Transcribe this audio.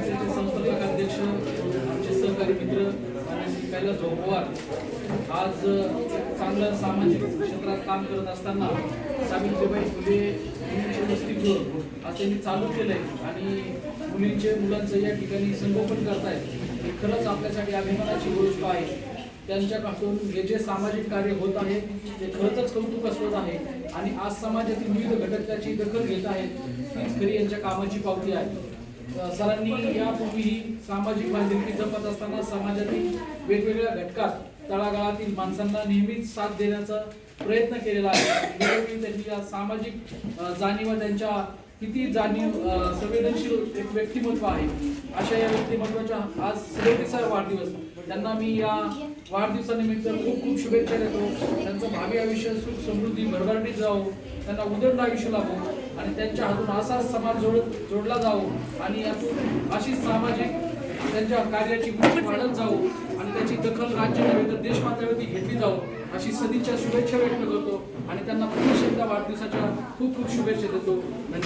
संस्थेचे संस्थापक अध्यक्ष आमचे सहकारी मित्र आणि कैलास भाऊ पवार आज चांगलं सामाजिक क्षेत्रात काम करत असताना सावित्रीबाई फुले मुलींचे वसतिगृह आज त्यांनी चालू केलं आहे आणि मुलींचे मुलांचं या ठिकाणी संगोपन करतायत. हे खरंच आपल्यासाठी अभिमानाची गोष्ट आहे. त्यांच्याकडून हे जे सामाजिक कार्य होत आहे ते खरंच कौतुकास्पद आहे आणि आज समाजातील विविध घटकाची दखल घेत आहेत. तीच खरी यांच्या कामाची पावती आहे. सरांनी यापूर्वीही सामाजिक बांधिलकी जपत असताना समाजातील वेगवेगळ्या घटकात तळागाळातील माणसांना नेहमीच साथ देण्याचा प्रयत्न केलेला आहे. वेळोवेळी त्यांनी या सामाजिक जाणीवा त्यांच्या किती जाणीव संवेदनशील एक व्यक्तिमत्व आहे अशा या व्यक्तिमत्वाच्या आज सदोतीसा वाढदिवस. त्यांना मी या वाढदिवसानिमित्त खूप खूप शुभेच्छा देतो. त्यांचं भावी आयुष्य सुख समृद्धी भरभराटीत जावो त्यांना उदंड आयुष्य लाभो आणि त्यांच्या हातून असाच समाज जोड जोडला जावो आणि यातून अशी सामाजिक त्यांच्या कार्याची उंची वाढत जावो आणि त्याची दखल राज्य नव्हे तर देश घेतली जावो अशी सदिच्छा शुभेच्छा व्यक्त करतो आणि त्यांना पुन्हा एकदा वाढदिवसाच्या खूप खूप शुभेच्छा देतो. धन्यवाद.